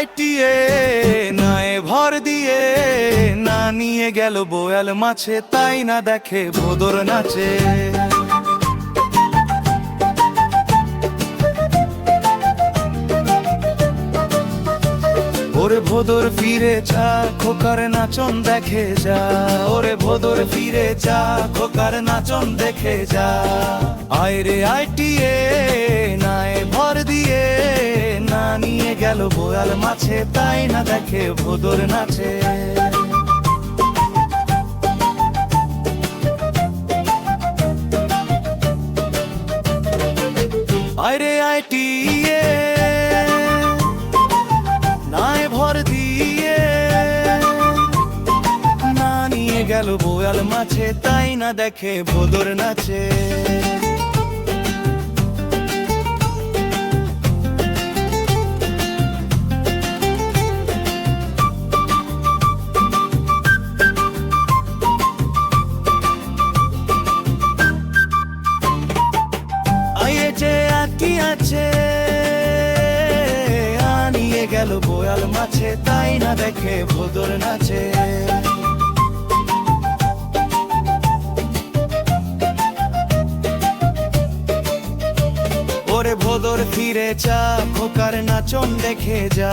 পাইটিয়ে নায়ে ভর দিয়ে না নিয়ে গেল বোয়াল মাছে তাই না দেখে বদর নাচে। ওরে ভোদর ফিরে চা খোকার নাচন দেখে যা। ওরে ভোদর ফিরে চা খোকার নাচন দেখে যা। আয় রে আইটি নায় ভর দিয়ে, না নিয়ে গেল বোয়াল মাছে, তাই না দেখে ভোদর নাচে। আইরে আইটি কালো বোয়াল মাছে, তাই না দেখে ভোদর নাচে। কি আছে, আনিয়ে গেল বোয়াল মাছে, তাই না দেখে ভোদর নাচে। ফিরে চা খোকার নাচন দেখে যা।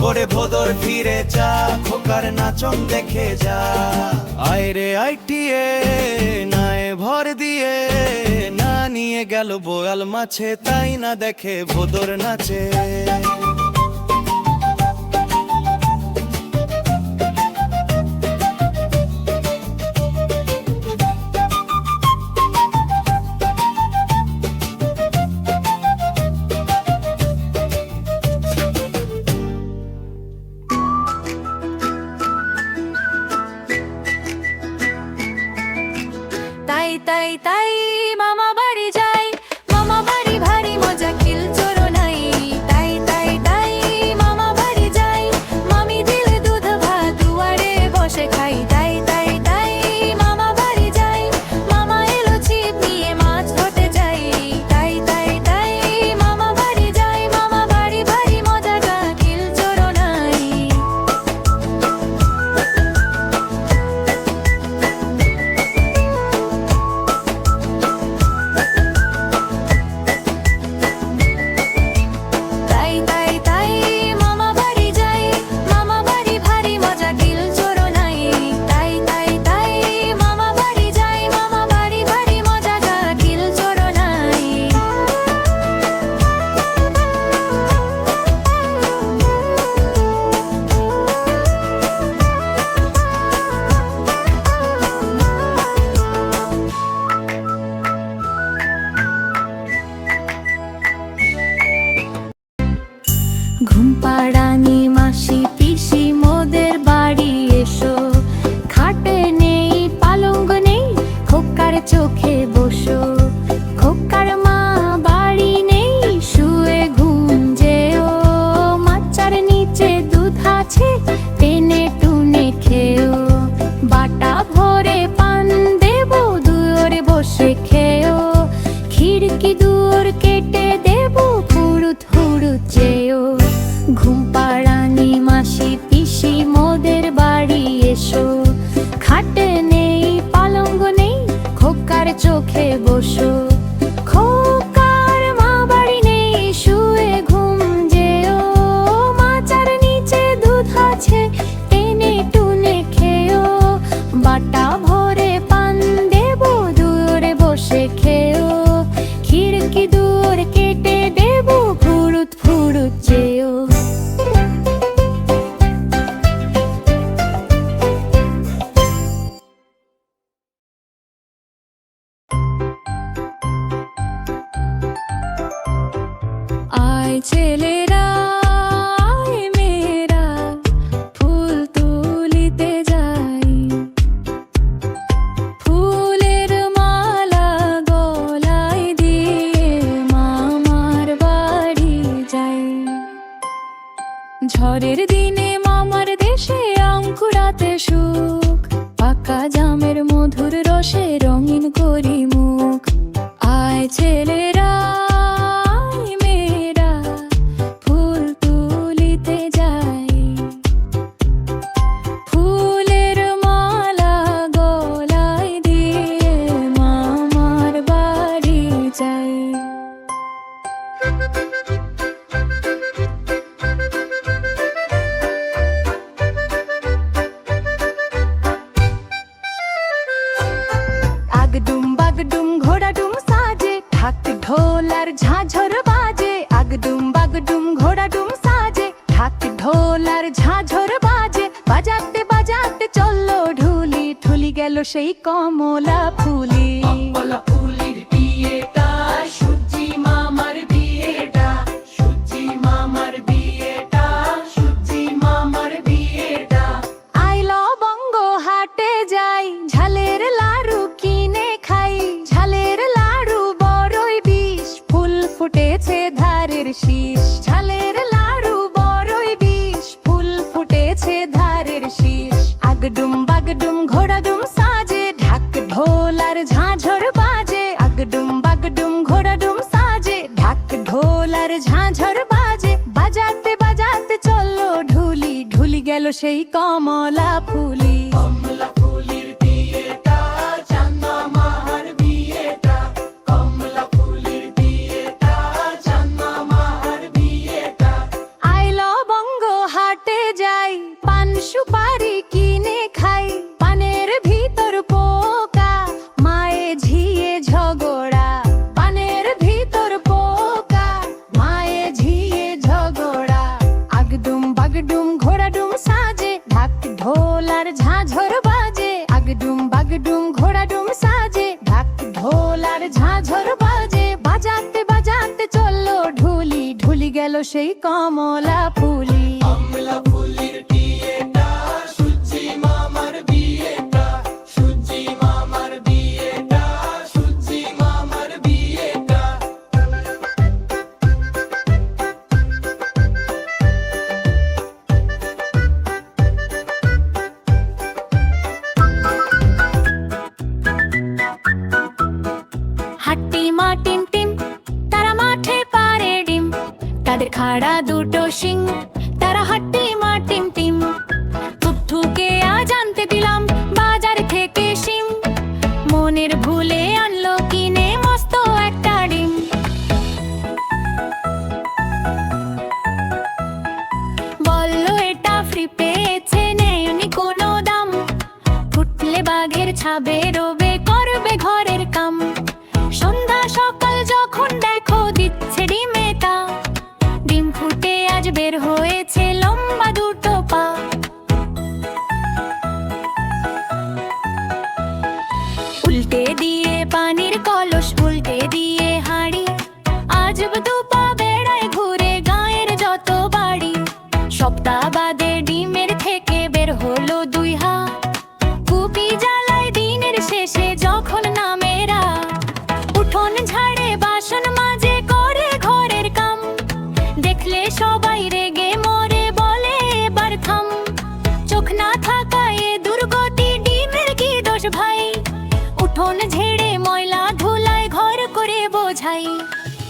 ওরে ভোদর, ফিরে চা খোকার নাচন দেখে যা। আয় রে আইটিয়ে নায়ে ভর দিয়ে। না নিয়ে গেল বোয়াল মাছে, তাই না দেখে ভোদর নাচে। চোখে বসো। ঢোল আর ঝাঝর বাজে, আগডুম বাগডুম, ঘোড়াডুম সাজে। ঢাক ঢোল আর ঝাঝর বাজে, বাজাতে বাজাতে চলল ঢুলি। ঠুলি গেল সেই কমলা ফুলি। কমলা ফুলির বিয়ে সেই কমলা ফুলি शैकाम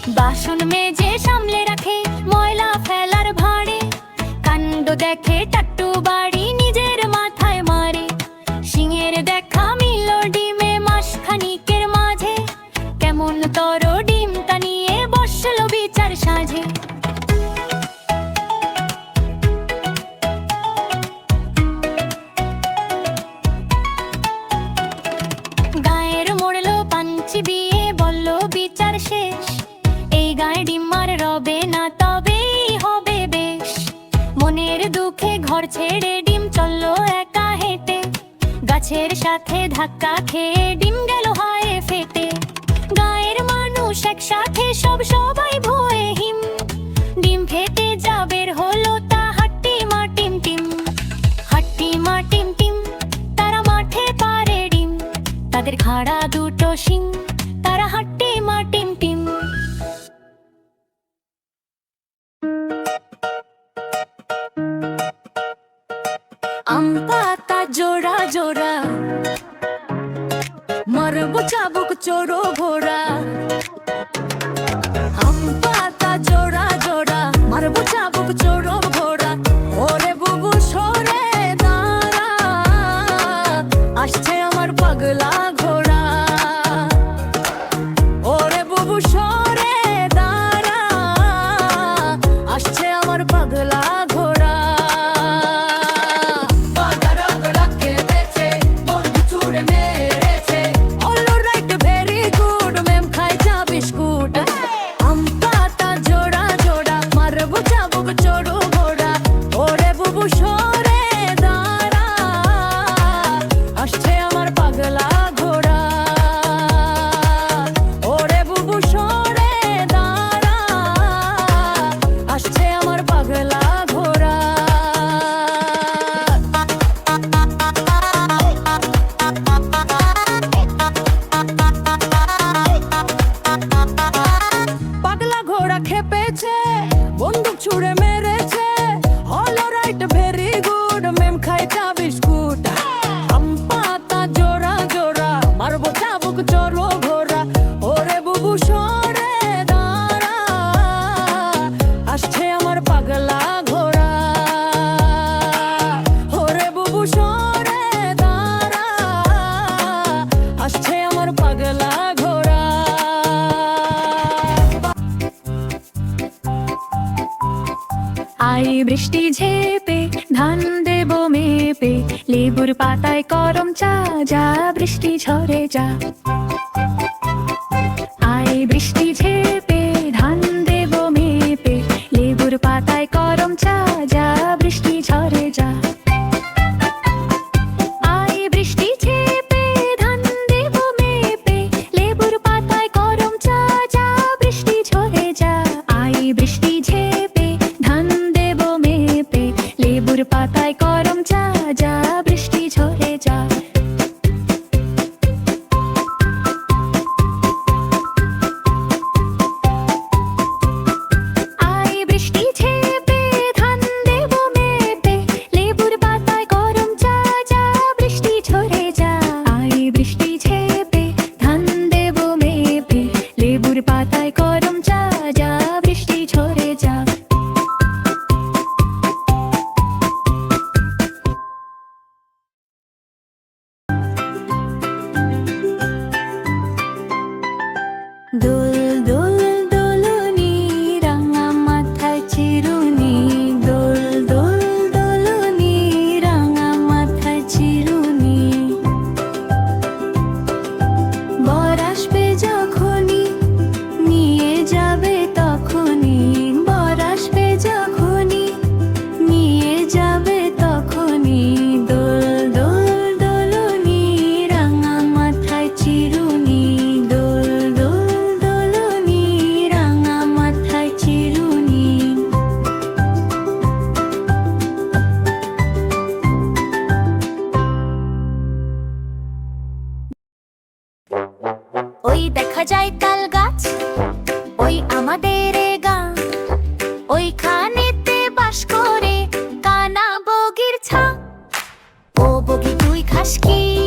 বাসন মেজে সামলে রাখে, ময়লা ফেলার ভাঁড়ে। কাণ্ড দেখে টাট্টু বাড়ি নিজের মাথায় মারে। সিংহের দেখে ছেড়ে ডিম, চলল একা হেঁটে। গাছের সাথে ধাক্কা খেয়ে ডিম গেল হায় ফেটে। গায়ের মানুষ একসাথে সব সব could draw পাতায় করম চা যা বৃষ্টি ঝরে যা বগি তুই খাস কি?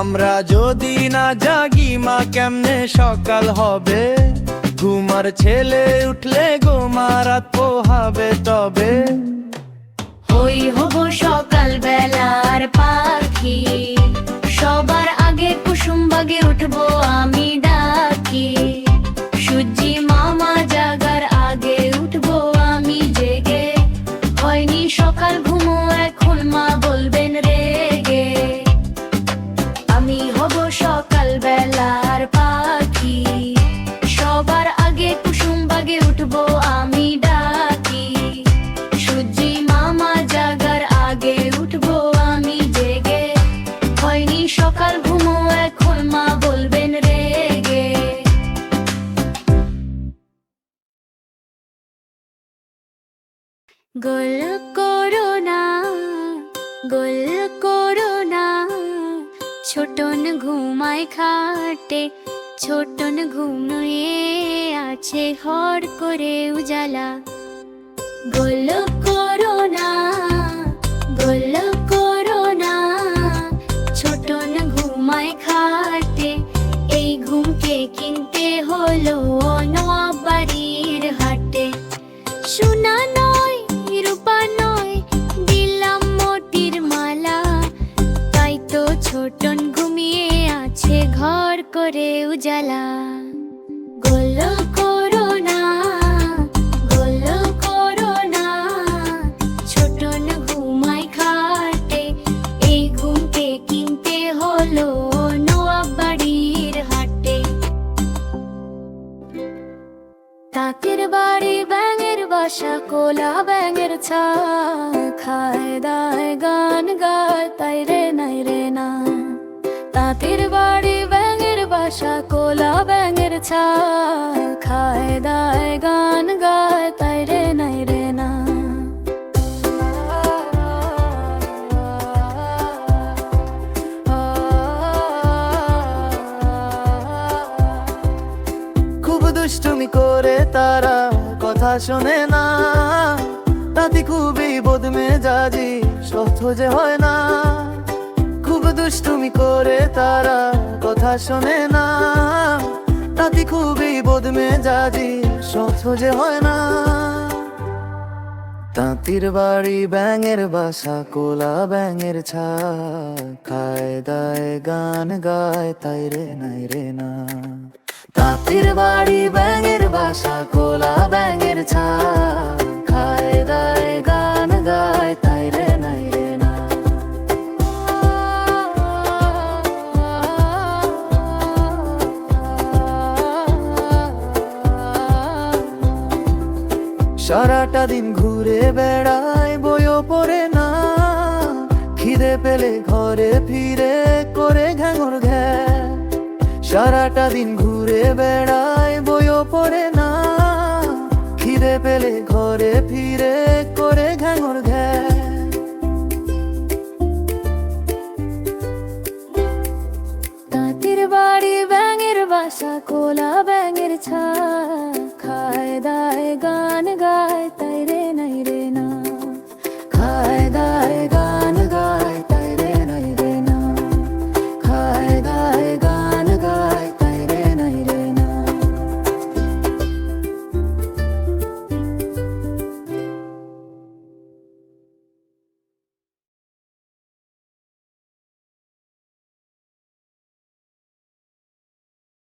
আমরা যদি না জাগি, মা কেমনে সকাল হবে? ঘুমার ছেলে উঠলে গো মারাত পোহাবে তবে? হই হব সকাল বেলার পাখি, সবার আগে কুসুম বাগে উঠবো আমি ডাকি। সূর্যি মামা জাগার আগে উঠবো আমি জেগে, হয়নি সকাল ঘুমো, এখন মা বলবেন গোল করো না গোল করো না ছোটন ঘুমায় খাটে, ছোটন ঘুমিয়ে আছে হর করে উজালা। গোল করো না গোল করো না ছোটন ঘুমায় খাটে, এই ঘুমকে কিনতে হলো করে উজালা। বদমে যাজি, সহ্য যে হয় না। খুব দুষ্টুমি করে তারা, কথা শোনে না। তাতে খুবই বদমে যাজি সহ্য যে হয় না। তাঁতির বাড়ি ব্যাঙের বাসা, কোলা ব্যাঙের ছা খায় দায় গান গায়, তাই রে নাই রে না। তাঁতির বাড়ি ব্যাঙের বাসা, কোলা ব্যাঙের ছা খায় দায় গান গায় তাই রে নাই না সারাটা দিন ঘুরে বেড়ায় বইও পড়ে না। খিদে পেলে ঘরে ফিরে করে ঘ্যাঙর ঘ্যা। সারাটা দিন ঘুরে বেড়ায় বইও পড়ে না। খিদে পেলে ঘরে ফিরে করে ঘাঙর ঘ্যা। তাঁতির বাড়ি ব্যাঙের বাসা কোলা ব্যাঙের ছা